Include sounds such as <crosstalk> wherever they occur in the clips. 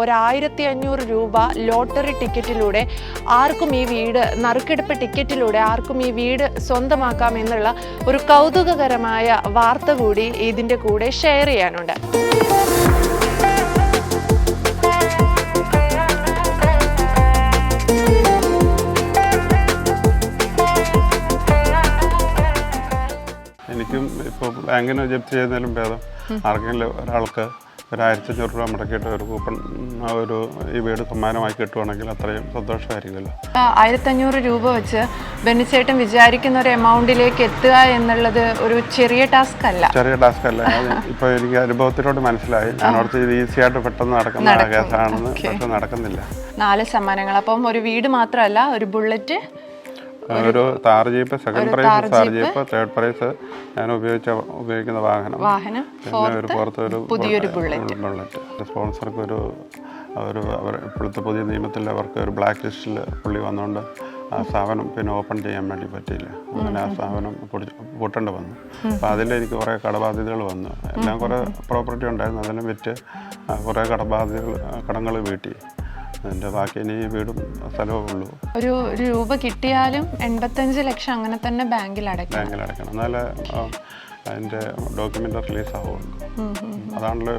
ഒരായിരത്തി അഞ്ഞൂറ് രൂപ ലോട്ടറി ടിക്കറ്റിലൂടെ ആർക്കും ഈ വീട് നറുക്കെടുപ്പ് ടിക്കറ്റിലൂടെ ആർക്കും ഈ വീട് സ്വന്തമാക്കാം എന്നുള്ള ഒരു കൗതുകകരമായ വാർത്ത കൂടി ഇതിന്റെ കൂടെ ഷെയർ ചെയ്യാനുണ്ട്. എനിക്കും ഇപ്പോൾ ബാങ്കിന് ജപ്തി ചെയ്യുന്നതിലും ഭേദം. ആർക്കെങ്കിലും ഒരാൾക്ക് ഒരു ആയിരത്തഞ്ഞൂറ് രൂപ മുടക്കിയിട്ട് ഒരു കൂപ്പൺ ഒരു ഈ വീട് സമ്മാനമായി കിട്ടുവാണെങ്കിൽ അത്രയും സന്തോഷമായിരിക്കുമല്ലോ. ആയിരത്തഞ്ഞൂറ് രൂപ വെച്ച് ബെന്നിച്ചേട്ടൻ വിചാരിക്കുന്ന ഒരു എമൗണ്ടിലേക്ക് എത്തുക എന്നുള്ളത് ഒരു ചെറിയ ടാസ്ക് അല്ല. ചെറിയ ടാസ്ക് അല്ല. ഇപ്പൊ എനിക്ക് അനുഭവത്തിലോട്ട് മനസ്സിലായി. ഞാൻ ഓർത്ത് ഇത് ഈസി ആയിട്ട് പെട്ടെന്ന് നടക്കുന്ന കേസാണെന്ന് പക്ഷെ നടക്കുന്നില്ല. നാല് സമ്മാനങ്ങൾ അപ്പം ഒരു വീട് മാത്രമല്ല ഒരു ബുള്ളറ്റ് ഒരു Thar jeep second prize Thar jeep third prize ഞാൻ ഉപയോഗിച്ച ഉപയോഗിക്കുന്ന വാഹനം. വാഹനം. പിന്നെ ഒരു പുറത്ത് ഒരു പുതിയൊരു ബുള്ളറ്റ് ബുള്ളറ്റ് സ്പോൺസർക്ക് ഒരു ഒരു അവർ ഇപ്പോഴത്തെ പുതിയ നിയമത്തിൽ അവർക്ക് ഒരു ബ്ലാക്ക് ലിസ്റ്റിൽ പുള്ളി വന്നുകൊണ്ട് ആ സ്ഥാപനം പിന്നെ ഓപ്പൺ ചെയ്യാൻ വേണ്ടി പറ്റിയില്ല. അങ്ങനെ ആ സ്ഥാപനം പൊട്ടേണ്ടി പൂട്ടേണ്ടി വന്നു. അപ്പം അതിൽ എനിക്ക് കുറേ കടബാധ്യതകൾ വന്നു. എല്ലാം കുറേ പ്രോപ്പർട്ടി ഉണ്ടായിരുന്നു. അതെല്ലാം വിറ്റ് കുറേ കടബാധ്യതകൾ കടങ്ങൾ വീട്ടി. അതിന്റെ ബാക്കി ഇനി വീടും സ്ഥലവും ഉള്ളൂ. ഒരു രൂപ കിട്ടിയാലും എൺപത്തഞ്ച് ലക്ഷം അങ്ങനെ തന്നെ ബാങ്കിൽ അടയ്ക്കും ബാങ്കിൽ അടയ്ക്കണം. എന്നാലേ അതിന്റെ ഡോക്യുമെന്റ് റിലീസ് ആവുള്ളൂ. അതാണല്ലോ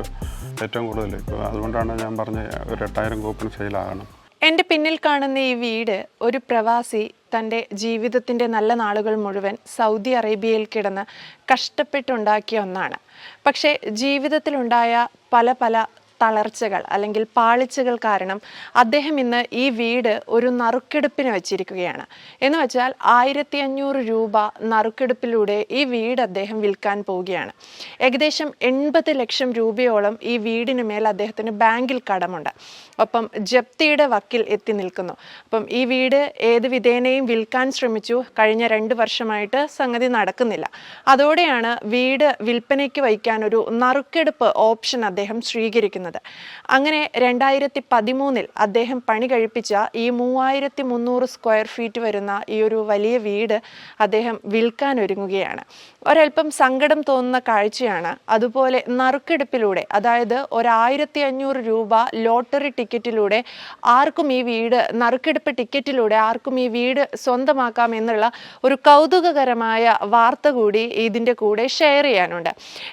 ഏറ്റവും കൂടുതൽ ഇപ്പോൾ അതുകൊണ്ടാണ് ഞാൻ പറഞ്ഞ ഒരു എട്ടായിരം കൂപ്പൺ സെയിലാകണം എന്റെ പിന്നിൽ കാണുന്ന ഈ വീട് ഒരു പ്രവാസി തന്റെ ജീവിതത്തിന്റെ നല്ല നാളുകൾ മുഴുവൻ സൗദി അറേബ്യയിൽ കിടന്ന് കഷ്ടപ്പെട്ടുണ്ടാക്കിയ ഒന്നാണ്. പക്ഷേ ജീവിതത്തിലുണ്ടായ പല പല തളർച്ചകൾ അല്ലെങ്കിൽ പാളിച്ചകൾ കാരണം അദ്ദേഹം ഇന്ന് ഈ വീട് ഒരു നറുക്കെടുപ്പിന് വെച്ചിരിക്കുകയാണ്. എന്ന് വെച്ചാൽ ആയിരത്തി അഞ്ഞൂറ് രൂപ നറുക്കെടുപ്പിലൂടെ ഈ വീട് അദ്ദേഹം വിൽക്കാൻ പോവുകയാണ്. ഏകദേശം എൺപത് ലക്ഷം രൂപയോളം ഈ വീടിന് മേൽ അദ്ദേഹത്തിന് ബാങ്കിൽ കടമുണ്ട്. ഒപ്പം ജപ്തിയുടെ വക്കിൽ എത്തി നിൽക്കുന്നു. അപ്പം ഈ വീട് ഏത് വിധേനയും വിൽക്കാൻ ശ്രമിച്ചു. കഴിഞ്ഞ രണ്ട് വർഷമായിട്ട് സംഗതി നടക്കുന്നില്ല. അതോടെയാണ് വീട് വിൽപ്പനയ്ക്ക് വയ്ക്കാൻ ഒരു നറുക്കെടുപ്പ് ഓപ്ഷൻ അദ്ദേഹം സ്വീകരിക്കുന്നത്. അങ്ങനെ രണ്ടായിരത്തി പതിമൂന്നിൽ അദ്ദേഹം പണി കഴിപ്പിച്ച ഈ മൂവായിരത്തി മുന്നൂറ് സ്ക്വയർ ഫീറ്റ് വരുന്ന ഈ ഒരു വലിയ വീട് അദ്ദേഹം വിൽക്കാൻ ഒരുങ്ങുകയാണ്. ഒരൽപ്പം സങ്കടം തോന്നുന്ന കാഴ്ചയാണ്. അതുപോലെ നറുക്കെടുപ്പിലൂടെ അതായത് ഒരായിരത്തി അഞ്ഞൂറ് രൂപ ലോട്ടറി ടിക്കറ്റിലൂടെ ആർക്കും ഈ വീട് നറുക്കെടുപ്പ് ടിക്കറ്റിലൂടെ ആർക്കും ഈ വീട് സ്വന്തമാക്കാം എന്നുള്ള ഒരു കൗതുകകരമായ വാർത്ത കൂടി ഇതിന്റെ കൂടെ ഷെയർ ചെയ്യാനുണ്ട്.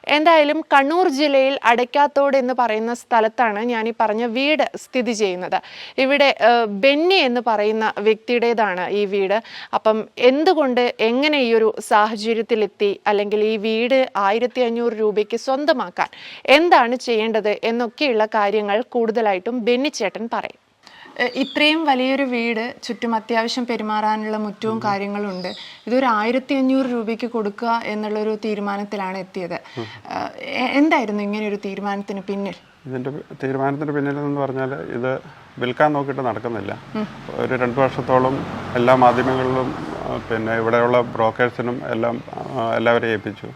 എന്തായാലും കണ്ണൂർ ജില്ലയിൽ അടയ്ക്കാത്തോട് എന്ന് പറയുന്ന സ്ഥലത്താണ് ഞാൻ ഈ പറഞ്ഞ വീട് സ്ഥിതി ചെയ്യുന്നത്. ഇവിടെ ബെന്നി എന്ന് പറയുന്ന വ്യക്തിയുടേതാണ് ഈ വീട്. അപ്പം എന്തുകൊണ്ട് എങ്ങനെ ഈ ഒരു സാഹചര്യത്തിലെത്തി? അല്ലെങ്കിൽ ഈ വീട് ആയിരത്തി അഞ്ഞൂറ് രൂപയ്ക്ക് സ്വന്തമാക്കാൻ എന്താണ് ചെയ്യേണ്ടത് എന്നൊക്കെയുള്ള കാര്യങ്ങൾ കൂടുതലായിട്ടും ബെന്നിച്ചേട്ടൻ പറയും. ഇത്രയും വലിയൊരു വീട് ചുറ്റും അത്യാവശ്യം പെരുമാറാനുള്ള മുറ്റവും കാര്യങ്ങളും ഉണ്ട് ഇതൊരു ആയിരത്തി അഞ്ഞൂറ് രൂപയ്ക്ക് കൊടുക്കുക എന്നുള്ളൊരു തീരുമാനത്തിലാണ് എത്തിയത്. എന്തായിരുന്നു ഇങ്ങനെ ഒരു തീരുമാനത്തിന് പിന്നിൽ? ഇതിന്റെ തീരുമാനത്തിന്റെ പിന്നിലെന്ന് പറഞ്ഞാൽ ഇത് വിൽക്കാൻ നോക്കിയിട്ട് നടക്കുന്നില്ല. ഒരു രണ്ട് വർഷത്തോളം എല്ലാ മാധ്യമങ്ങളിലും പിന്നെ ഇവിടെയുള്ള ബ്രോക്കേഴ്സിനും എല്ലാം എല്ലാവരെയും ഏൽപ്പിച്ചു.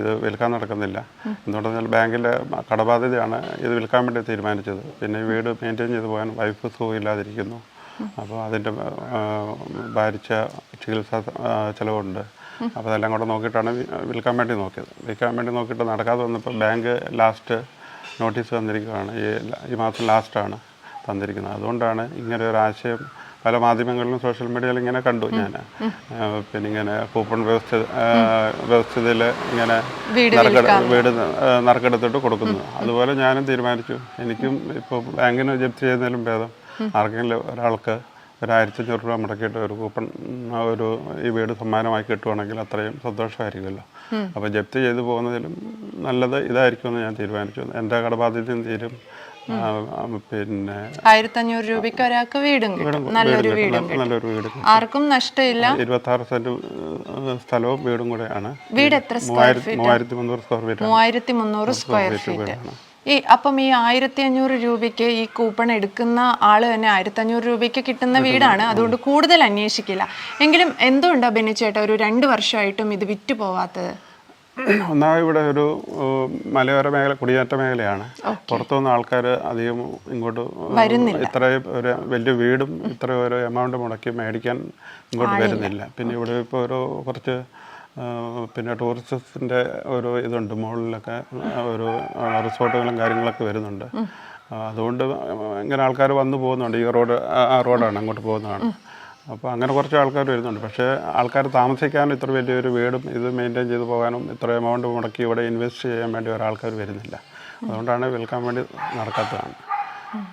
ഇത് വിൽക്കാൻ നടക്കുന്നില്ല. എന്തുകൊണ്ടെന്നാൽ ബാങ്കിലെ കടബാധ്യതയാണ് ഇത് വിൽക്കാൻ വേണ്ടി തീരുമാനിച്ചത്. പിന്നെ വീട് മെയിന്റെയിൻ ചെയ്ത് പോകാൻ വൈഫ് സുഖമില്ലാതിരിക്കുന്നു. അപ്പോൾ അതിന്റെ ഭാരിച്ച ചികിത്സാ ചിലവുണ്ട്. അപ്പോൾ അതെല്ലാം കൂടെ നോക്കിയിട്ടാണ് വിൽക്കാൻ വേണ്ടി നോക്കിയത്. വിൽക്കാൻ വേണ്ടി നോക്കിയിട്ട് നടക്കാതെ വന്നപ്പോൾ ബാങ്ക് ലാസ്റ്റ് നോട്ടീസ് തന്നിരിക്കുകയാണ്. ഈ മാസം ലാസ്റ്റാണ് തന്നിരിക്കുന്നത്. അതുകൊണ്ടാണ് ഇങ്ങനെ ഒരു ആശയം പല മാധ്യമങ്ങളിലും സോഷ്യൽ മീഡിയയിൽ ഇങ്ങനെ കണ്ടു ഞാൻ പിന്നെ ഇങ്ങനെ കൂപ്പൺ വ്യവസ്ഥ വ്യവസ്ഥയിൽ ഇങ്ങനെ വീട് നറുക്കെടുത്തിട്ട് കൊടുക്കുന്നു. അതുപോലെ ഞാനും തീരുമാനിച്ചു. എനിക്കും ഇപ്പോൾ ബാങ്കിന് ജപ്തി ചെയ്യുന്നതിലും ഭേദം. ആർക്കെങ്കിലും ഒരാൾക്ക് ഒരു ആയിരത്തഞ്ഞൂറ് രൂപ മുടക്കിയിട്ട് ഒരു കൂപ്പൺ ഒരു ഈ വീട് സമ്മാനമായി കിട്ടുവാണെങ്കിൽ അത്രയും സന്തോഷമായിരിക്കുമല്ലോ. അപ്പോൾ ജപ്തി ചെയ്തു പോകുന്നതിലും നല്ലത് ഇതായിരിക്കുമെന്ന് ഞാൻ തീരുമാനിച്ചു. എന്റെ കടബാധ്യതയും തീരും. പിന്നെ ആയിരത്തി അഞ്ഞൂറ് രൂപയ്ക്ക് ഒരാൾക്ക് വീടും നല്ലൊരു വീടും നല്ലൊരു വീട് ആർക്കും നഷ്ടമില്ല. ഇരുപത്തി ആറ് സെന്റ് സ്ഥലവും വീടും കൂടെയാണ്. വീട് എത്ര സ്ക്വയർ ഫീറ്റ് മൂവായിരത്തി മുന്നൂറ് സ്ക്വയർ ഫീറ്റ് മൂവായിരത്തി മുന്നൂറ് സ്ക്വയർ ഫീറ്റ് ഈ അപ്പം ഈ ആയിരത്തി അഞ്ഞൂറ് രൂപയ്ക്ക് ഈ കൂപ്പൺ എടുക്കുന്ന ആൾ തന്നെ ആയിരത്തി അഞ്ഞൂറ് രൂപയ്ക്ക് കിട്ടുന്ന വീടാണ്. അതുകൊണ്ട് കൂടുതൽ അന്വേഷിക്കില്ല. എങ്കിലും എന്തുകൊണ്ടാ ബെന്നിച്ചേട്ടാ ഒരു രണ്ട് വർഷമായിട്ടും ഇത് വിറ്റു പോവാത്തത്? ഒന്നാമത് ഇവിടെ ഒരു മലയോര മേഖല കുടിയേറ്റ മേഖലയാണ്. പുറത്തുനിന്ന് ആൾക്കാർ അധികം ഇങ്ങോട്ട് ഇത്രയും ഒരു വലിയ വീടും ഇത്ര ഒരു എമൗണ്ട് മുടക്കി മേടിക്കാൻ ഇങ്ങോട്ട് വരുന്നില്ല. പിന്നെ ഇവിടെ ഇപ്പോൾ ഒരു കുറച്ച് പിന്നെ ടൂറിസത്തിന്റെ ഒരു ഇതുണ്ട്. മുകളിലൊക്കെ ഒരു റിസോർട്ടുകളും കാര്യങ്ങളൊക്കെ വരുന്നുണ്ട്. അതുകൊണ്ട് ഇങ്ങനെ ആൾക്കാർ വന്നു പോകുന്നുണ്ട്. ഈ റോഡ് ആ- റോഡാണ് അങ്ങോട്ട് പോകുന്നതാണ്. അപ്പോൾ അങ്ങനെ കുറച്ച് ആൾക്കാർ വരുന്നുണ്ട്. പക്ഷേ ആൾക്കാർ താമസിക്കാനും ഇത്ര വലിയൊരു വീടും ഇത് മെയിന്റെയിൻ ചെയ്തു പോകാനും ഇത്ര എമൗണ്ട് മുടക്കി ഇവിടെ ഇൻവെസ്റ്റ് ചെയ്യാൻ വേണ്ടി ഒരാൾക്കാർ വരുന്നില്ല. അതുകൊണ്ടാണ് വിൽക്കാൻ വേണ്ടി നടക്കാത്തതാണ്.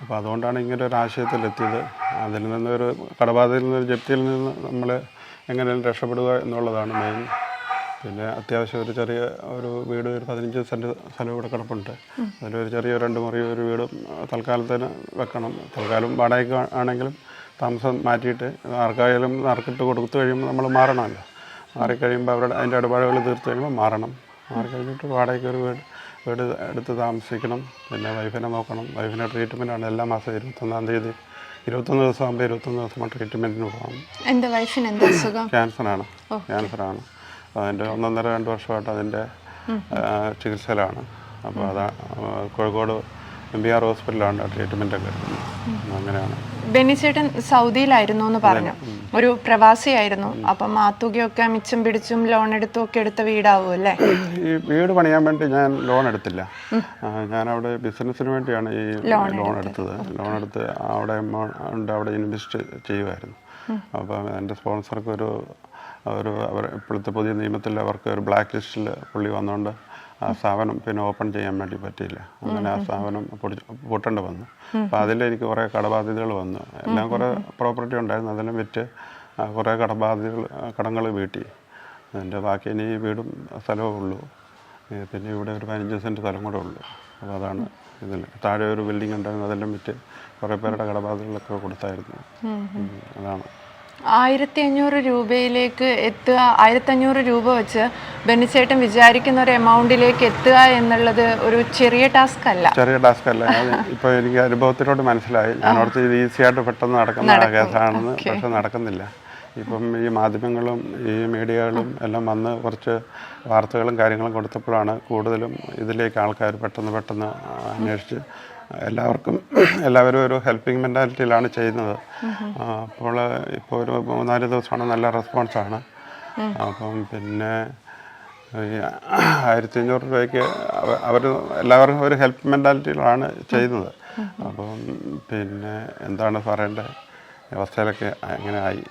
അപ്പോൾ അതുകൊണ്ടാണ് ഇങ്ങനെ ഒരു ആശയത്തിൽ എത്തിയത്. അതിൽ നിന്നൊരു കടബാധയിൽ നിന്ന് ജപ്തിയിൽ നിന്ന് നമ്മൾ എങ്ങനെയും രക്ഷപ്പെടുക എന്നുള്ളതാണ് മെയിൻ പിന്നെ അത്യാവശ്യം ഒരു ചെറിയ ഒരു വീട് ഒരു പതിനഞ്ച് സെന്റ് സ്ഥലം ഇവിടെ കിടപ്പുണ്ട്. അതിലൊരു ചെറിയ രണ്ട് മുറി ഒരു വീടും തൽക്കാലത്തിന് വെക്കണം. തൽക്കാലം വാടകയ്ക്ക് ആണെങ്കിലും താമസം മാറ്റിയിട്ട് ആർക്കായാലും ആർക്കിട്ട് കൊടുത്തു കഴിയുമ്പോൾ നമ്മൾ മാറണമല്ലോ. മാറിക്കഴിയുമ്പോൾ അവരുടെ അതിന്റെ ഇടപാടുകൾ തീർത്ത് കഴിയുമ്പോൾ മാറണം. മാറിക്കഴിഞ്ഞിട്ട് വാടകയ്ക്ക് ഒരു വീട് വീട് എടുത്ത് താമസിക്കണം. പിന്നെ വൈഫിനെ നോക്കണം. വൈഫിന്റെ ട്രീറ്റ്മെന്റാണ് എല്ലാ മാസം ഇരുപത്തൊന്നാം തീയതി. ഇരുപത്തൊന്ന് ദിവസം ആകുമ്പോൾ ഇരുപത്തൊന്ന് ദിവസം ട്രീറ്റ്മെന്റിന് പോകണം. എന്റെ വൈഫിന് എന്താ അസുഖം? ക്യാൻസറാണ്. ക്യാൻസറാണ്. അതിന്റെ ഒന്നൊന്നര രണ്ട് വർഷമായിട്ട് അതിന്റെ ചികിത്സയിലാണ്. അപ്പോൾ അതാ കോഴിക്കോട് എം ബി ആർ ഹോസ്പിറ്റലാണ് ട്രീറ്റ്മെന്റ് ഒക്കെ അങ്ങനെയാണ്. ബെന്നിച്ചേട്ടൻ സൗദിയിലായിരുന്നു എന്ന് പറഞ്ഞു. ഒരു പ്രവാസിയായിരുന്നു. അപ്പം ആ തുകയൊക്കെ മിച്ചം പിടിച്ചും ലോൺ എടുത്തും ഒക്കെ എടുത്ത വീടാവും അല്ലേ? ഈ വീട് പണിയാൻ വേണ്ടി ഞാൻ ലോൺ എടുത്തില്ല. ഞാൻ അവിടെ ബിസിനസ്സിന് വേണ്ടിയാണ് ഈ ലോൺ എടുത്തത്. ലോൺ എടുത്ത് അവിടെ എമൗണ്ട് അവിടെ ഇൻവെസ്റ്റ് ചെയ്യുമായിരുന്നു അപ്പം എന്റെ സ്പോൺസർക്ക് ഒരു ഒരു അവർ ഇപ്പോഴത്തെ പുതിയ നിയമത്തിൽ അവർക്ക് ഒരു ബ്ലാക്ക് ലിസ്റ്റിൽ പുള്ളി വന്നുകൊണ്ട് ആ സ്ഥാപനം പിന്നെ ഓപ്പൺ ചെയ്യാൻ വേണ്ടി പറ്റിയില്ല. അങ്ങനെ ആ സ്ഥാപനം പൊടി- പൂട്ടേണ്ടി വന്നു. അപ്പം അതിൽ എനിക്ക് കുറേ കടബാധ്യതകൾ വന്നു. എല്ലാം കുറേ പ്രോപ്പർട്ടി ഉണ്ടായിരുന്നു. അതെല്ലാം വിറ്റ് കുറേ കടബാധ്യതകൾ കടങ്ങൾ വീട്ടി. അതിന്റെ ബാക്കി ഇനി വീടും സ്ഥലവും ഉള്ളൂ. പിന്നെ ഇവിടെ ഒരു പതിനഞ്ച് സെന്റ് സ്ഥലം കൂടെ ഉള്ളൂ. അപ്പോൾ അതാണ് ഇതിൽ താഴെ ഒരു ബിൽഡിംഗ് ഉണ്ടായിരുന്നു. അതെല്ലാം വിറ്റ് കുറേ പേരുടെ കടബാധ്യതകളൊക്കെ കൊടുത്തായിരുന്നു. അതാണ്. ആയിരത്തി അഞ്ഞൂറ് രൂപയിലേക്ക് എത്തുക ആയിരത്തി അഞ്ഞൂറ് രൂപ വെച്ച് ബെന്നിച്ചേട്ടൻ വിചാരിക്കുന്ന ഒരു എമൗണ്ടിലേക്ക് എത്തുക എന്നുള്ളത് ഒരു ചെറിയ ടാസ്ക് അല്ല. ചെറിയ ടാസ്ക് അല്ല. ഇപ്പൊ എനിക്ക് അനുഭവത്തിലോട്ട് മനസ്സിലായി. ഞാൻ ഓർത്ത് ഇത് ഈസി ആയിട്ട് പെട്ടെന്ന് നടക്കുന്ന കേസാണെന്ന് പക്ഷെ നടക്കുന്നില്ല. ഇപ്പം ഈ മാധ്യമങ്ങളും ഈ മീഡിയകളും എല്ലാം വന്ന് കുറച്ച് വാർത്തകളും കാര്യങ്ങളും കൊടുത്തപ്പോഴാണ് കൂടുതലും ഇതിലേക്ക് ആൾക്കാർ പെട്ടെന്ന് പെട്ടെന്ന് അന്വേഷിച്ച് എല്ലാവർക്കും എല്ലാവരും ഒരു ഹെൽപ്പിംഗ് മെന്റാലിറ്റിയിലാണ് ചെയ്യുന്നത്. അപ്പോൾ ഇപ്പോൾ ഒരു മൂന്നാൽ ദിവസമാണ് നല്ല റെസ്പോൺസാണ് അപ്പം പിന്നെ ആയിരത്തി അഞ്ഞൂറ് രൂപയ്ക്ക് അവർ എല്ലാവർക്കും ഒരു ഹെൽപ്പ് മെന്റാലിറ്റിയിലാണ് ചെയ്യുന്നത്. അപ്പം പിന്നെ എന്താണ് പറയേണ്ടത്? അവസ്ഥയിലൊക്കെ അങ്ങനെ ആയി?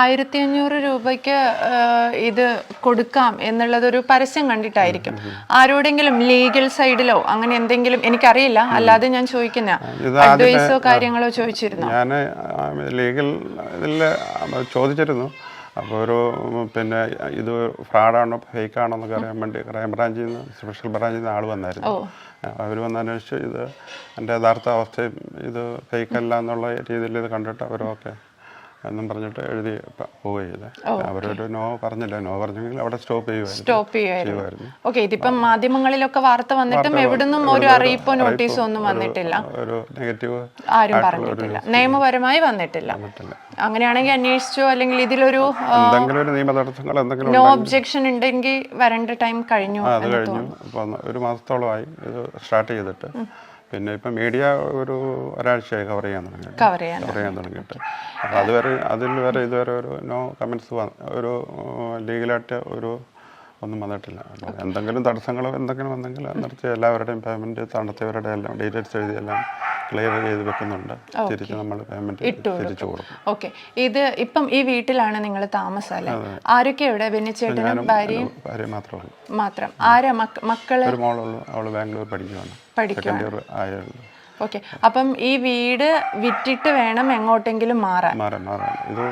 ആയിരത്തി അഞ്ഞൂറ് രൂപയ്ക്ക് ഇത് കൊടുക്കാം എന്നുള്ളതൊരു പരസ്യം കണ്ടിട്ടായിരിക്കും. ആരോടെങ്കിലും ലീഗൽ സൈഡിലോ അങ്ങനെ എന്തെങ്കിലും എനിക്കറിയില്ല അല്ലാതെ ഞാൻ ചോദിക്കുന്ന. അഡ്വൈസോ കാര്യങ്ങളോ ചോദിച്ചിരുന്നു? ഞാൻ ലീഗൽ ഇതിൽ ചോദിച്ചിരുന്നു. അപ്പോൾ ഒരു പിന്നെ ഇത് ഫ്രോഡാണോ ഫേക്കാണോ എന്നൊക്കെ അറിയാൻ വേണ്ടി ക്രൈംബ്രാഞ്ചിൽ നിന്ന് സ്പെഷ്യൽ ബ്രാഞ്ചിൽ നിന്ന് ആൾ വന്നായിരുന്നു. അവർ വന്ന് അന്വേഷിച്ച് ഇത് എന്റെ യഥാർത്ഥ അവസ്ഥയും ഇത് ഫേക്കല്ല എന്നുള്ള രീതിയിൽ ഇത് കണ്ടിട്ട് അവരൊക്കെ എന്നും പറഞ്ഞിട്ട് എഴുതി പോവുകയില്ല. അവരോട് അവരൊരു നോ പറഞ്ഞില്ല. നോ പറഞ്ഞെങ്കിൽ അവിടെ സ്റ്റോപ്പ് സ്റ്റോപ്പ് ചെയ്യുമായിരുന്നു ഓക്കെ ഇതിപ്പം മാധ്യമങ്ങളിലൊക്കെ വാർത്ത വന്നിട്ടും എവിടുന്നും ഒരു അറിയിപ്പോ നോട്ടീസോ ഒന്നും വന്നിട്ടില്ല. ഒരു നെഗറ്റീവ് ആരും പറഞ്ഞിട്ടില്ല. നിയമപരമായി വന്നിട്ടില്ല. അങ്ങനെയാണെങ്കിൽ അന്വേഷിച്ചോ അല്ലെങ്കിൽ ഇതിലൊരു എന്തെങ്കിലും ഒരു നിയമ തടസ്സങ്ങൾ എന്തെങ്കിലും നോ ഒബ്ജെക്ഷൻ ഉണ്ടെങ്കിൽ വരേണ്ട ടൈം കഴിഞ്ഞു അത് കഴിഞ്ഞു. ഒരു മാസത്തോളമായി ഇത് സ്റ്റാർട്ട് ചെയ്തിട്ട് പിന്നെ ഇപ്പം മീഡിയ ഒരു ഒരാഴ്ചയായി കവർ ചെയ്യാൻ തുടങ്ങി കവർ ചെയ്യാൻ തുടങ്ങിയിട്ട്. അപ്പോൾ അതുവരെ അതിൽ വരെ ഇതുവരെ ഒരു നോ കമൻസ് ഒരു ലീഗലായിട്ട് ഒരു ഒന്നും വന്നിട്ടില്ല. എന്തെങ്കിലും തടസ്സങ്ങളോ എന്തെങ്കിലും വന്നെങ്കിൽ നിർത്തി എല്ലാവരുടെയും പേയ്മെന്റ് തണുത്തവരുടെ എല്ലാം ഡീറ്റെയിൽസ് എഴുതി എല്ലാം ക്ലിയർ ചെയ്ത് വെക്കുന്നുണ്ട്. തിരിച്ച് നമ്മൾ പേയ്മെന്റ് തിരിച്ചു കൊടുക്കും. ഓക്കെ ഇത് ഇപ്പം ഈ വീട്ടിലാണ് നിങ്ങൾ താമസം അല്ലേ ആരൊക്കെ ഇവിടെ? ബെന്നിച്ചേട്ടനും ഭാര്യയും? ഭാര്യ മാത്രമേ ഉള്ളൂ. മാത്രം. ആരാ മക്കളെ? ഒരു മോളുള്ളൂ. അവൾ ബാംഗ്ലൂർ പഠിക്കുകയാണ് സെക്കൻഡ് ഇയർ ആയുള്ളൂ ഓക്കെ അപ്പം ഈ വീട് വിറ്റിട്ട് വേണം എങ്ങോട്ടെങ്കിലും മാറാൻ. മാറാൻ മാറാൻ. ഇത്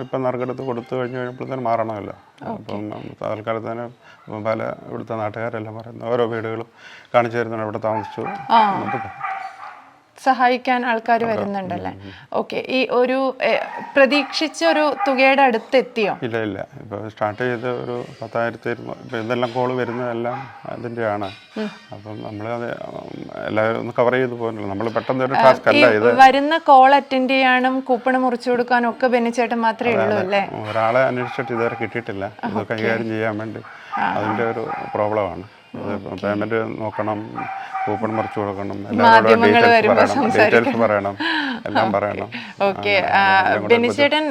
ഇപ്പം നറുക്കെടുത്ത് കൊടുത്തു കഴിഞ്ഞ് കഴിയുമ്പോഴത്തേനും മാറണമല്ലോ. അപ്പം തൽക്കാലത്തേന് തന്നെ പല ഇവിടുത്തെ നാട്ടുകാരെല്ലാം പറയുന്നത് ഓരോ വീടുകളും കാണിച്ചു തരുന്നുണ്ട് ഇവിടെ താമസിച്ചു. സഹായിക്കാൻ ആൾക്കാർ വരുന്നുണ്ടല്ലേ? ഓക്കെ ഈ ഒരു പ്രതീക്ഷിച്ച ഒരു തുകയുടെ അടുത്ത് എത്തിയോ ഇല്ല ഇല്ല. ഇപ്പോൾ സ്റ്റാർട്ട് ചെയ്ത ഒരു പത്തായിരത്തി ഇപ്പം ഇതെല്ലാം കോൾ വരുന്നതെല്ലാം അതിന്റെയാണ് അപ്പം നമ്മൾ അത് എല്ലാവരും ഒന്ന് കവർ ചെയ്ത് പോകുന്നില്ല നമ്മൾ പെട്ടെന്ന് ഒരു ടാസ്ക് അല്ല ഇത്. വരുന്ന കോൾ അറ്റൻഡ് ചെയ്യാനും കൂപ്പൺ മുറിച്ചു കൊടുക്കാനും ഒക്കെ ബെനിച്ചേട്ടൻ മാത്രമേ ഉള്ളൂ അല്ലേ? ഒരാളെ അന്വേഷിച്ചിട്ട് ഇതുവരെ കിട്ടിയിട്ടില്ല. ഇത് കൈകാര്യം ചെയ്യാൻ വേണ്ടി അതിന്റെ ഒരു പ്രോബ്ലമാണ് പേയ്മെന്റ് നോക്കണം കൂപ്പൺ മറിച്ചു കൊടുക്കണം മാധ്യമങ്ങൾ ഡീറ്റെയിൽസ് പറയണം എല്ലാം <laughs> പറയണം. ഓക്കെ. ബെനിച്ചേട്ടൻ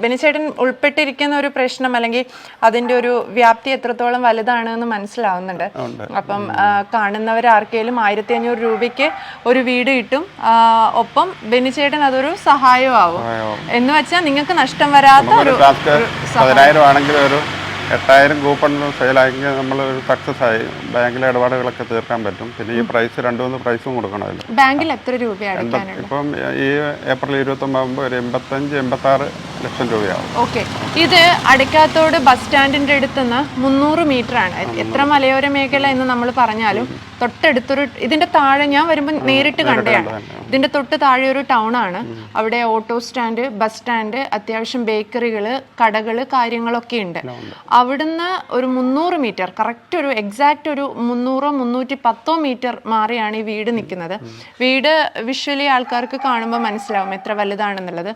ബെനിച്ചേട്ടൻ ഉൾപ്പെട്ടിരിക്കുന്ന ഒരു പ്രശ്നം അല്ലെങ്കിൽ അതിന്റെ ഒരു വ്യാപ്തി എത്രത്തോളം വലുതാണ് എന്ന് മനസ്സിലാവുന്നുണ്ട് അപ്പം കാണുന്നവർ ആർക്കെങ്കിലും ആയിരത്തി അഞ്ഞൂറ് രൂപയ്ക്ക് ഒരു വീട് കിട്ടും. ഒപ്പം ബെനിച്ചേട്ടൻ അതൊരു സഹായമാവും ആവും. എന്ന് വെച്ചാൽ നിങ്ങൾക്ക് നഷ്ടം വരാത്ത ഒരു ആണെങ്കിൽ ഒരു എട്ടായിരം കൂപ്പൺ സെയിലായെങ്കിൽ നമ്മൾ ഒരു സക്സസ് ആയി. ബാങ്കിലെ ഇടപാടുകളൊക്കെ തീർക്കാൻ പറ്റും. പിന്നെ ഈ പ്രൈസ് രണ്ടു മൂന്ന് പ്രൈസും കൊടുക്കണം ബാങ്കിൽ എത്ര രൂപയാണ് ഇപ്പം ഈ ഏപ്രിൽ ഇരുപത്തൊമ്പത് ആകുമ്പോൾ ഒരു എൺപത്തഞ്ച് എൺപത്താറ് ലക്ഷം രൂപയാവും. ഓക്കെ. ഇത് അടുക്കാത്തോട് ബസ് സ്റ്റാൻഡിന്റെ അടുത്തുനിന്ന് മുന്നൂറ് മീറ്റർ ആണ് എത്ര മലയോര മേഖല എന്ന് നമ്മൾ പറഞ്ഞാലും തൊട്ടടുത്തൊരു ഇതിന്റെ താഴെ ഞാൻ വരുമ്പോൾ നേരിട്ട് കണ്ടതാണ്. ഇതിന്റെ തൊട്ട് താഴെ ഒരു ടൗൺ ആണ് അവിടെ ഓട്ടോ സ്റ്റാൻഡ് ബസ് സ്റ്റാൻഡ് അത്യാവശ്യം ബേക്കറികൾ കടകൾ കാര്യങ്ങളൊക്കെ ഉണ്ട്. അവിടുന്ന് ഒരു മുന്നൂറ് മീറ്റർ കറക്റ്റ് ഒരു എക്സാക്റ്റ് ഒരു മുന്നൂറോ മുന്നൂറ്റി പത്തോ മീറ്റർ മാറിയാണ് ഈ വീട് നിൽക്കുന്നത്. വീട് വിഷ്വലി ആൾക്കാർക്ക് കാണുമ്പോൾ മനസ്സിലാവും എത്ര വലുതാണെന്നുള്ളത്.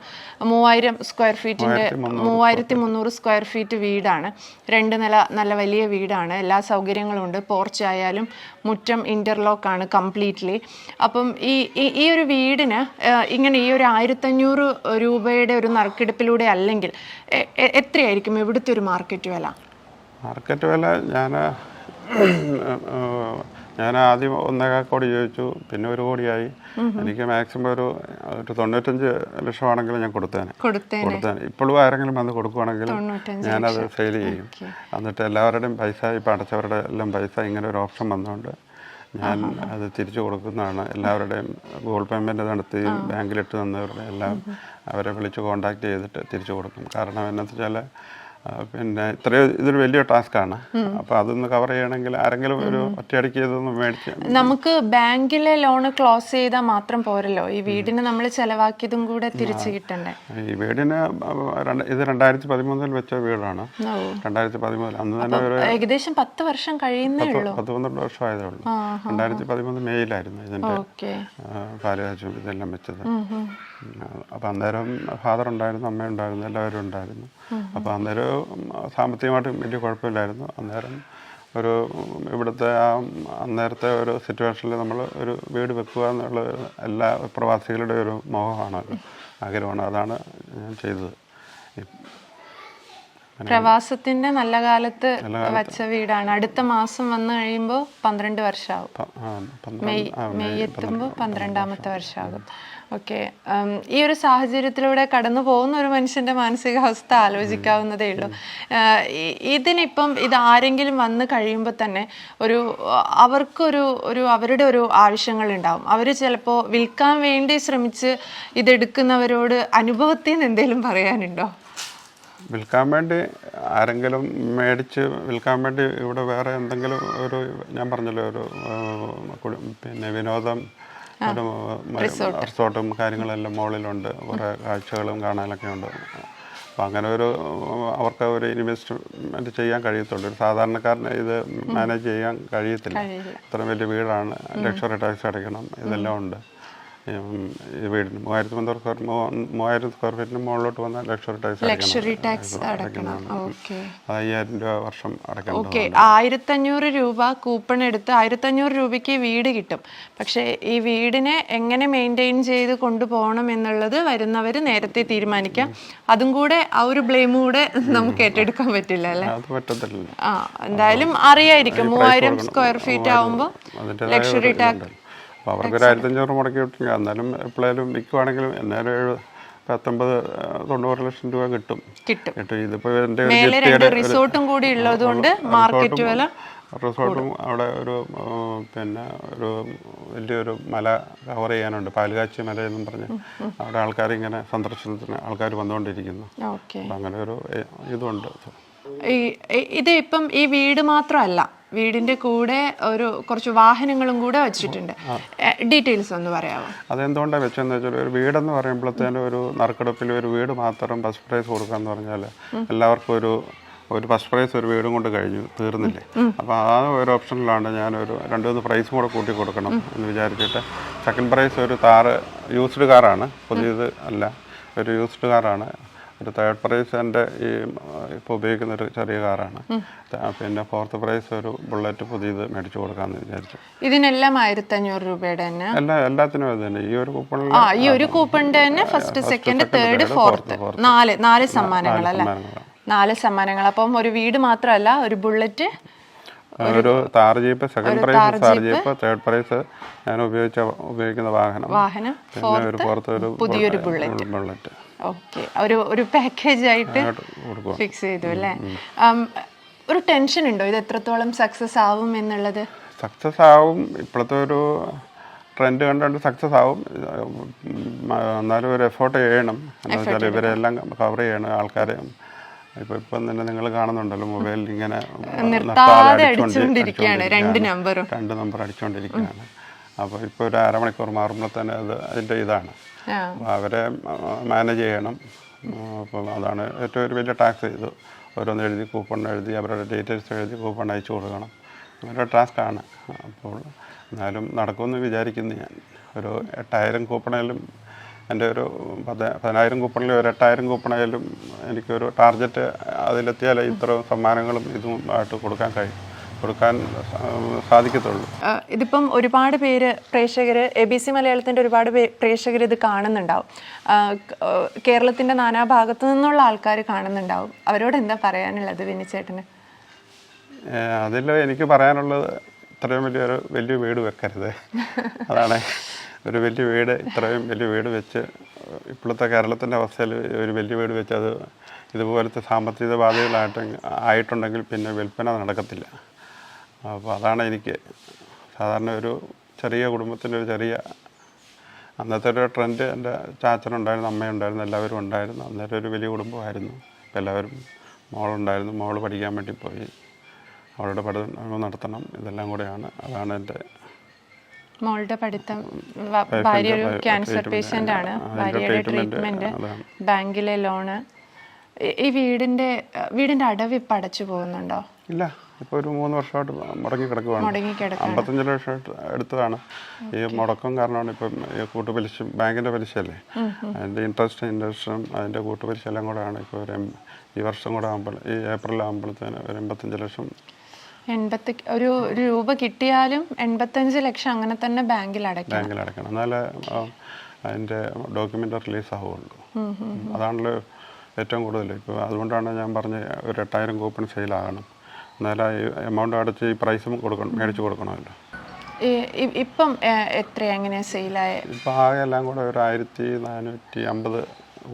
മൂവായിരം സ്ക്വയർ ഫീറ്റിന്റെ മൂവായിരത്തി മുന്നൂറ് സ്ക്വയർ ഫീറ്റ് വീടാണ്. രണ്ട് നില നല്ല വലിയ വീടാണ്. എല്ലാ സൗകര്യങ്ങളും ഉണ്ട് പോർച്ച് ആയാലും മുറ്റം ഇന്റർലോക്ക് ആണ് കംപ്ലീറ്റ്ലി അപ്പം ഈ ഈ- ഒരു വീടിന് ഇങ്ങനെ ഈ ഒരു ആയിരത്തഞ്ഞൂറ് രൂപയുടെ ഒരു നറുക്കെടുപ്പിലൂടെ അല്ലെങ്കിൽ എത്രയായിരിക്കും ഇവിടുത്തെ ഒരു മാർക്കറ്റ് വില? മാർക്കറ്റ് വില ഞാൻ ഞാൻ ആദ്യം ഒന്നേകാൽ കോടി ചോദിച്ചു പിന്നെ ഒരു കോടിയായി. എനിക്ക് മാക്സിമം ഒരു ഒരു തൊണ്ണൂറ്റഞ്ച് ലക്ഷമാണെങ്കിൽ ഞാൻ കൊടുത്തേനെ. കൊടുത്തേനെ. ഇപ്പോഴും ആരെങ്കിലും വന്ന് കൊടുക്കുവാണെങ്കിൽ ഞാൻ ഞാനത് സെയിൽ ചെയ്യും. എന്നിട്ട് എല്ലാവരുടെയും പൈസ ഇപ്പം അടച്ചവരുടെ എല്ലാം പൈസ ഇങ്ങനെ ഒരു ഓപ്ഷൻ വന്നതുകൊണ്ട് ഞാൻ അത് തിരിച്ചു കൊടുക്കുന്നതാണ്. എല്ലാവരുടെയും ഗൂഗിൾ പേയ്മെന്റ് നടത്തി ബാങ്കിലിട്ട് തന്നവരുടെ എല്ലാം അവരെ വിളിച്ച് കോണ്ടാക്ട് ചെയ്തിട്ട് തിരിച്ചു കൊടുക്കും. കാരണം എന്നാന്ന് വെച്ചാൽ പിന്നെ ഇത്രയോ ഇതൊരു വലിയ ടാസ്ക്കാണ്. അപ്പൊ അതൊന്ന് കവർ ചെയ്യണമെങ്കിൽ ആരെങ്കിലും ഒരു ഒറ്റയടിക്ക് ഇതൊന്ന് മേടിച്ച് നമുക്ക് ബാങ്കിലെ ലോണ് ക്ലോസ് ചെയ്താൽ മാത്രം പോരല്ലോ. ഈ വീടിന് നമ്മൾ ചെലവാക്കിയതും കൂടെ തിരിച്ചു കിട്ടണ്ടേ? ഈ വീടിന് ഇത് രണ്ടായിരത്തി പതിമൂന്നിൽ വെച്ച വീടാണ്. രണ്ടായിരത്തി പതിമൂന്നിൽ അന്ന് തന്നെ ഒരു ഏകദേശം പത്ത് വർഷം കഴിയുന്നേ ഉള്ളൂ. പത്ത് പന്ത്രണ്ട് ആയതേ ഉള്ളൂ. രണ്ടായിരത്തി പതിമൂന്ന് മെയ്യിലായിരുന്നു ഇതിന്റെ പാലുകാച്ചും ഇതെല്ലാം വെച്ചത്. അപ്പൊ അന്നേരം ഫാദർ ഉണ്ടായിരുന്നു അമ്മ ഉണ്ടായിരുന്നു. എല്ലാവരും ഉണ്ടായിരുന്നു അപ്പൊ അന്നേരം സാമ്പത്തികമായിട്ട് വലിയ കുഴപ്പമില്ലായിരുന്നു. അന്നേരം ഒരു ഇവിടുത്തെ ആ അന്നേരത്തെ ഒരു സിറ്റുവേഷനിൽ നമ്മൾ ഒരു വീട് വെക്കുക എന്നുള്ള എല്ലാ പ്രവാസികളുടെ ഒരു മോഹമാണ് ആഗ്രഹമാണ്. അതാണ് ഞാൻ ചെയ്തത്. പ്രവാസത്തിന്റെ നല്ല കാലത്ത് വച്ച വീടാണ്. അടുത്ത മാസം വന്നു കഴിയുമ്പോൾ പന്ത്രണ്ട് വർഷമാകും മെയ് മെയ് എത്തുമ്പോൾ പന്ത്രണ്ടാമത്തെ വർഷമാകും ഓക്കെ. ഈ ഒരു സാഹചര്യത്തിലൂടെ കടന്നു പോകുന്ന ഒരു മനുഷ്യന്റെ മാനസികാവസ്ഥ ആലോചിക്കാവുന്നതേ ഉള്ളൂ. ഇതിനിപ്പം ഇത് ആരെങ്കിലും വന്ന് കഴിയുമ്പോൾ തന്നെ ഒരു അവർക്കൊരു ഒരു അവരുടെ ഒരു ആവശ്യങ്ങൾ ഉണ്ടാവും അവർ ചിലപ്പോൾ വിൽക്കാൻ വേണ്ടി ശ്രമിച്ച് ഇതെടുക്കുന്നവരോട് അനുഭവത്തിൽ നിന്ന് എന്തെങ്കിലും പറയാനുണ്ടോ? വിൽക്കാൻ വേണ്ടി ആരെങ്കിലും മേടിച്ച് വിൽക്കാൻ വേണ്ടി ഇവിടെ വേറെ എന്തെങ്കിലും ഒരു ഞാൻ പറഞ്ഞല്ലോ ഒരു പിന്നെ വിനോദം ഒരു റിസോർട്ടും കാര്യങ്ങളെല്ലാം മുകളിലുണ്ട് കുറേ കാഴ്ചകളും കാണാനൊക്കെ ഉണ്ട്. അപ്പം അങ്ങനെ ഒരു അവർക്ക് ഒരു ഇൻവെസ്റ്റ്മെന്റ് ചെയ്യാൻ കഴിയത്തുള്ളൂ. ഒരു സാധാരണക്കാരന് ഇത് മാനേജ് ചെയ്യാൻ കഴിയത്തില്ല. ഇത്രയും ഇത്ര വലിയ വീടാണ്. ലക്ഷറി ടാക്സ് അടയ്ക്കണം. ഇതെല്ലാം ഉണ്ട്. വീടിന് മൂവായിരത്തി മുന്നൂറ് സ്ക്വയർ മൂവായിരം സ്ക്വയർ ഫീറ്റിന് മുകളിലോട്ട് വന്നാൽ ലക്ഷറി ടാക്സ് ലക്ഷറി ടാക്സ് അടക്കണം ഓക്കെ അത് അയ്യായിരം രൂപ വർഷം അടയ്ക്കണം ഓക്കെ ആയിരത്തഞ്ഞൂറ് രൂപ കൂപ്പൺ എടുത്ത് ആയിരത്തഞ്ഞൂറ് രൂപയ്ക്ക് വീട് കിട്ടും. പക്ഷേ ഈ വീടിനെ എങ്ങനെ മെയിന്റെയിൻ ചെയ്ത് കൊണ്ടുപോകണം എന്നുള്ളത് വരുന്നവർ നേരത്തെ തീരുമാനിക്കാം. അതും കൂടെ ആ ഒരു ബ്ലെയിം കൂടെ നമുക്ക് ഏറ്റെടുക്കാൻ പറ്റില്ല അല്ലേ? ആ എന്തായാലും അറിയായിരിക്കും. മൂവായിരം സ്ക്വയർ ഫീറ്റ് ആവുമ്പോൾ ലക്ഷറി ടാക്സ് അപ്പോൾ അവർക്ക് ഒരു ആയിരത്തഞ്ഞൂറ് മുടക്കി വിട്ടില്ല എന്നാലും എപ്പോഴായാലും വിൽക്കുവാണെങ്കിലും എന്നാലും ഒരു പത്തൊമ്പത് തൊണ്ണൂറ് ലക്ഷം രൂപ കിട്ടും. കിട്ടും. ജിഫ്റ്റിയുടെ രണ്ട് റിസോർട്ടും കൂടി ഉള്ളതുകൊണ്ട് മാർക്കറ്റ് വില റിസോർട്ടും അവിടെ ഒരു പിന്നെ ഒരു വലിയൊരു മല കവർ ചെയ്യാനുണ്ട്. പാലുകാച്ചി മല എന്നും പറഞ്ഞ് അവിടെ ആൾക്കാർ ഇങ്ങനെ സന്ദർശനത്തിന് ആൾക്കാർ വന്നുകൊണ്ടിരിക്കുന്നു. അങ്ങനെ ഒരു ഇതുണ്ട്. ഇത് ഇപ്പം ഈ വീട് മാത്രമല്ല. വീടിന്റെ കൂടെ ഒരു കുറച്ച് വാഹനങ്ങളും കൂടെ വെച്ചിട്ടുണ്ട്. ഡീറ്റെയിൽസ് ഒന്ന് പറയാമോ അതെന്തുകൊണ്ടാണ് വെച്ചതെന്ന് വെച്ചാൽ ഒരു വീടെന്ന് പറയുമ്പോഴത്തേനും ഒരു നറുക്കെടുപ്പിൽ ഒരു വീട് മാത്രം ഫസ്റ്റ് പ്രൈസ് കൊടുക്കാന്ന് പറഞ്ഞാൽ എല്ലാവർക്കും ഒരു ഒരു ഫസ്റ്റ് പ്രൈസ് ഒരു വീടും കൊണ്ട് കഴിഞ്ഞു തീർന്നില്ലേ? അപ്പോൾ ആ ഒരു ഓപ്ഷനിലാണ് ഞാനൊരു രണ്ട് മൂന്ന് പ്രൈസും കൂടെ കൂട്ടി കൊടുക്കണം എന്ന് വിചാരിച്ചിട്ട്. സെക്കൻഡ് പ്രൈസ് ഒരു താറ് യൂസ്ഡ് കാറാണ് പുതിയത് അല്ല ഒരു യൂസ്ഡ് കാറാണ് ഒരു തേർഡ് പ്രൈസ് എന്റെ ഈ ഇപ്പോൾ ഉപയോഗിക്കുന്ന ഒരു ചെറിയ കാറാണ്. പിന്നെ ഫോർത്ത് പ്രൈസ് ഒരു ബുള്ളറ്റ് പുതിയത് മേടിച്ചു കൊടുക്കാമെന്ന് വിചാരിച്ചു. ഇതിനെല്ലാം ആയിരത്തി അഞ്ഞൂറ് രൂപയുടെ തന്നെ? എല്ലാ എല്ലാത്തിനും അത് തന്നെ. ഈ ഒരു കൂപ്പണിൽ ആ ഈ ഒരു കൂപ്പണിന്റെ തന്നെ ഫസ്റ്റ് സെക്കൻഡ് തേർഡ് ഫോർത്ത് നാല് നാല് സമ്മാനങ്ങൾ അല്ലേ? നാല് സമ്മാനങ്ങൾ. അപ്പം ഒരു വീട് മാത്രമല്ല ഒരു ബുള്ളറ്റ് ഒരു Thar jeep second prize Thar jeep third prize ഞാൻ ഉപയോഗിച്ച ഉപയോഗിക്കുന്ന വാഹനം. വാഹനം പിന്നെ ഒരു പുറത്ത് ഒരു പുതിയൊരു ബുള്ളറ്റ് ഓക്കെ ഒരു ഒരു പാക്കേജ് ആയിട്ട് ഫിക്സ് ചെയ്തു അല്ലേ? ഒരു ടെൻഷൻ ഉണ്ടോ? ഇത് എത്രത്തോളം സക്സസ് ആവും എന്നുള്ളത്? സക്സസ് ആവും. ഇപ്പോഴത്തെ ഒരു ട്രെൻഡ് കണ്ടുകൊണ്ട് സക്സസ് ആവും. എന്നാലും ഒരു എഫേർട്ട് ചെയ്യണം. എന്ന് വെച്ചാൽ ഇവരെല്ലാം കവർ ചെയ്യണം ആൾക്കാരെ. ഇപ്പൊ ഇപ്പം തന്നെ നിങ്ങൾ കാണുന്നുണ്ടല്ലോ മൊബൈലിൽ ഇങ്ങനെ രണ്ട് നമ്പർ അടിച്ചുകൊണ്ടിരിക്കുകയാണ് അപ്പോൾ ഇപ്പോൾ ഒരു അരമണിക്കൂർ മാറുമ്പോൾ തന്നെ അത് അതിന്റെ ഇതാണ്. അവരെ മാനേജ് ചെയ്യണം. അപ്പം അതാണ് ഏറ്റവും ഒരു വലിയ ടാസ്ക് ചെയ്തു ഓരോന്ന് എഴുതി കൂപ്പൺ എഴുതി അവരുടെ ഡീറ്റെയിൽസ് എഴുതി കൂപ്പൺ അയച്ചു കൊടുക്കണം. അങ്ങനെ ടാസ്ക്കാണ് അപ്പോൾ എന്നാലും നടക്കുമെന്ന് വിചാരിക്കുന്നു ഞാൻ. ഒരു എട്ടായിരം കൂപ്പണേലും എന്റെ ഒരു പത്ത് പതിനായിരം കൂപ്പണിലും ഒരു എട്ടായിരം കൂപ്പണയിലും എനിക്കൊരു ടാർഗറ്റ് അതിലെത്തിയാൽ ഇത്ര സമ്മാനങ്ങളും ഇതും ആയിട്ട് കൊടുക്കാൻ കഴിയും. കൊടുക്കാൻ സാധിക്കത്തുള്ളൂ. ഇതിപ്പം ഒരുപാട് പേര് പ്രേക്ഷകർ എ ബി സി മലയാളത്തിന്റെ ഒരുപാട് പ്രേക്ഷകർ ഇത് കാണുന്നുണ്ടാവും. കേരളത്തിന്റെ നാനാഭാഗത്തു നിന്നുള്ള ആൾക്കാർ കാണുന്നുണ്ടാവും. അവരോട് എന്താ പറയാനുള്ളത് വിനിച്ചേട്ടന്? അതിൽ എനിക്ക് പറയാനുള്ളത് ഇത്രയും വലിയൊരു വലിയ വീട് വെക്കരുത്. അതാണ് ഒരു വലിയ വീട് ഇത്രയും വലിയ വീട് വെച്ച് ഇപ്പോഴത്തെ കേരളത്തിന്റെ അവസ്ഥയിൽ ഒരു വലിയ വീട് വെച്ച് അത് ഇതുപോലത്തെ സാമ്പത്തിക ബാധകളായിട്ട് ആയിട്ടുണ്ടെങ്കിൽ പിന്നെ വിൽപ്പന നടക്കത്തില്ല. അപ്പോൾ അതാണ് എനിക്ക് സാധാരണ ഒരു ചെറിയ കുടുംബത്തിന്റെ ഒരു ചെറിയ അന്നത്തെ ഒരു ട്രെൻഡ് എന്റെ ചാച്ചനുണ്ടായിരുന്നു അമ്മയുണ്ടായിരുന്നു എല്ലാവരും ഉണ്ടായിരുന്നു. അന്നേരം ഒരു വലിയ കുടുംബമായിരുന്നു. ഇപ്പം എല്ലാവരും മോളുണ്ടായിരുന്നു മോൾ പഠിക്കാൻ വേണ്ടി പോയി. അവളുടെ പഠനം നടത്തണം ഇതെല്ലാം കൂടെയാണ്. അതാണ് എന്റെ മോളുടെ പഠിത്തം ഭാര്യ ഒരു ക്യാൻസർ പേഷ്യന്റ് ആണ്. ഭാര്യയുടെ ട്രീറ്റ്മെന്റ് ബാങ്കിലെ ലോണ് ഈ- ഈ വീടിന്റെ വീടിന്റെ അടവ് ഇപ്പം അടച്ചു പോകുന്നുണ്ടോ? ഇല്ല. ഇപ്പോൾ ഒരു മൂന്ന് വർഷമായിട്ട് മുടങ്ങി കിടക്കുകയാണ് അമ്പത്തഞ്ച് ലക്ഷമായിട്ട് എടുത്തതാണ്. ഈ മുടക്കം കാരണമാണ് ഇപ്പം ഈ കൂട്ടുപലിശ ബാങ്കിന്റെ പലിശയല്ലേ? അതിന്റെ ഇൻട്രസ്റ്റ് ഇൻട്രസ്റ്റും അതിന്റെ കൂട്ടുപലിശ എല്ലാം കൂടെയാണ് ഇപ്പോൾ ഒരു ഈ വർഷം കൂടെ ആകുമ്പോൾ ഈ ഏപ്രിൽ ആകുമ്പോഴത്തേന് ഒരു എൺപത്തഞ്ച് ലക്ഷം. എൺപത്തി ഒരു രൂപ കിട്ടിയാലും എൺപത്തഞ്ച് ലക്ഷം അങ്ങനെ തന്നെ ബാങ്കിൽ അടയ്ക്കണം. ബാങ്കിൽ അടയ്ക്കണം. എന്നാലേ അതിന്റെ അതിന്റെ ഡോക്യുമെന്റ് റിലീസ് ആവുകയുള്ളൂ അതാണല്ലോ ഏറ്റവും കൂടുതൽ ഇപ്പോൾ അതുകൊണ്ടാണ് ഞാൻ പറഞ്ഞ ഒരു എട്ടായിരം കൂപ്പൺ സെയിലാകണം. എന്നാലും എമൗണ്ട് അടച്ച് പ്രൈസും കൊടുക്കണം മേടിച്ച് കൊടുക്കണമല്ലോ. ഇപ്പം ഏഹ്, എങ്ങനെ സെയിലായ? ഇപ്പം ആകെ എല്ലാം കൂടെ ഒരു ആയിരത്തി നാനൂറ്റി അമ്പത്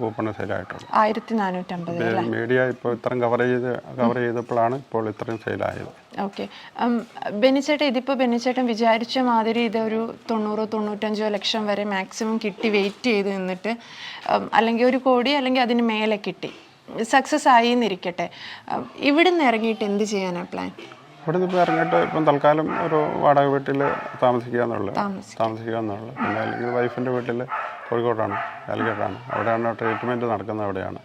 കൂപ്പണ് സെയിലായിട്ടുള്ളൂ. ആയിരത്തി നാനൂറ്റമ്പത് മീഡിയ ഇപ്പോൾ ഇത്രയും കവർ ചെയ്ത് കവർ ചെയ്തപ്പോഴാണ് ഇപ്പോൾ ഇത്രയും സെയിലായത്. ഓക്കെ. ബെനിച്ചേട്ടൻ ഇതിപ്പോൾ ബെനിച്ചേട്ടൻ വിചാരിച്ച മാതിരി ഇതൊരു തൊണ്ണൂറോ തൊണ്ണൂറ്റഞ്ചോ ലക്ഷം വരെ മാക്സിമം കിട്ടി വെയിറ്റ് ചെയ്ത് നിന്നിട്ട്. അല്ലെങ്കിൽ ഒരു കോടി അല്ലെങ്കിൽ അതിന് മേലെ കിട്ടി. സക്സസ് ആയി എന്നിരിക്കട്ടെ ഇവിടെ ഇവിടുന്ന് ഇറങ്ങിയിട്ട് എന്ത് ചെയ്യാനാണ് പ്ലാൻ ഇവിടെ നിന്ന് ഇപ്പോൾ ഇറങ്ങിയിട്ട് ഇപ്പം തൽക്കാലം ഒരു വാടക വീട്ടിൽ താമസിക്കുക എന്നുള്ളത്. താമസിക്കുക. എന്നുള്ളത്. പിന്നെ അല്ലെങ്കിൽ വൈഫിന്റെ വീട്ടിൽ കോഴിക്കോട്ടാണ് കാലിക്കോട്ടാണ് അവിടെയാണ് ട്രീറ്റ്മെന്റ് നടക്കുന്നത് അവിടെയാണ്.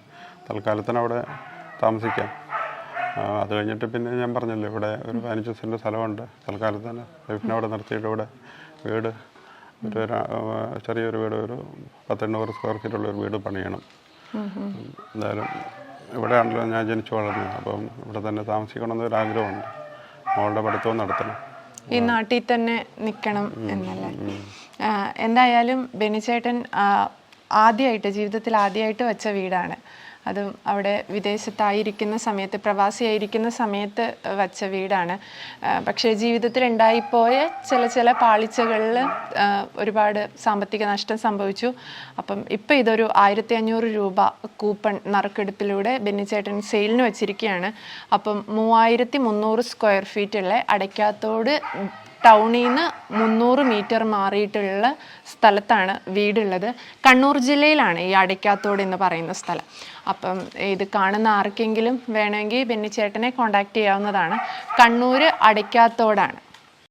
തൽക്കാലത്തിന് അവിടെ താമസിക്കാം. അത് കഴിഞ്ഞിട്ട് പിന്നെ ഞാൻ പറഞ്ഞല്ലോ ഇവിടെ ഒരു പതിനഞ്ച് ദിവസത്തിന്റെ സ്ഥലമുണ്ട്. തൽക്കാലത്തിന് വൈഫിനെ അവിടെ നിർത്തിയിട്ട് ഇവിടെ വീട് ഒരു ചെറിയൊരു വീട് ഒരു പത്തെണ്ണൂറ് സ്ക്വയർ ഫീറ്റുള്ള ഒരു വീട് പണിയണം. എന്തായാലും ഇവിടെയാണല്ലോ ഞാൻ ജനിച്ചു വളർന്നത്. അപ്പം ഇവിടെ തന്നെ താമസിക്കണമെന്ന് ഒരു ആഗ്രഹമുണ്ട് മോളുടെ പഠിത്തവും നടത്തണം. ഈ നാട്ടിൽ തന്നെ നിൽക്കണം എന്നല്ലേ? എന്തായാലും ബെനിച്ചേട്ടൻ ആദ്യമായിട്ട് ജീവിതത്തിൽ ആദ്യമായിട്ട് വെച്ച വീടാണ്. അതും അവിടെ വിദേശത്തായിരിക്കുന്ന സമയത്ത് പ്രവാസിയായിരിക്കുന്ന സമയത്ത് വച്ച വീടാണ്. പക്ഷേ ജീവിതത്തിൽ ഉണ്ടായിപ്പോയ ചില ചില പാളിച്ചകളിൽ ഒരുപാട് സാമ്പത്തിക നഷ്ടം സംഭവിച്ചു. അപ്പം ഇപ്പം ഇതൊരു ആയിരത്തി അഞ്ഞൂറ് രൂപ കൂപ്പൺ നറുക്കെടുപ്പിലൂടെ ബെന്നിച്ചേട്ടൻ സെയിലിന് വെച്ചിരിക്കുകയാണ്. അപ്പം മൂവായിരത്തി മുന്നൂറ് സ്ക്വയർ ഫീറ്റുള്ള അടയ്ക്കാത്തോട് ടൗണിൽ നിന്ന് മുന്നൂറ് മീറ്റർ മാറിയിട്ടുള്ള സ്ഥലത്താണ് വീടുള്ളത്. കണ്ണൂർ ജില്ലയിലാണ് ഈ അടയ്ക്കാത്തോട് എന്ന് പറയുന്ന സ്ഥലം. അപ്പം ഇത് കാണുന്ന ആർക്കെങ്കിലും വേണമെങ്കിൽ ബെന്നിച്ചേട്ടനെ കോണ്ടാക്ട് ചെയ്യാവുന്നതാണ്. കണ്ണൂർ അടയ്ക്കാത്തോടാണ്.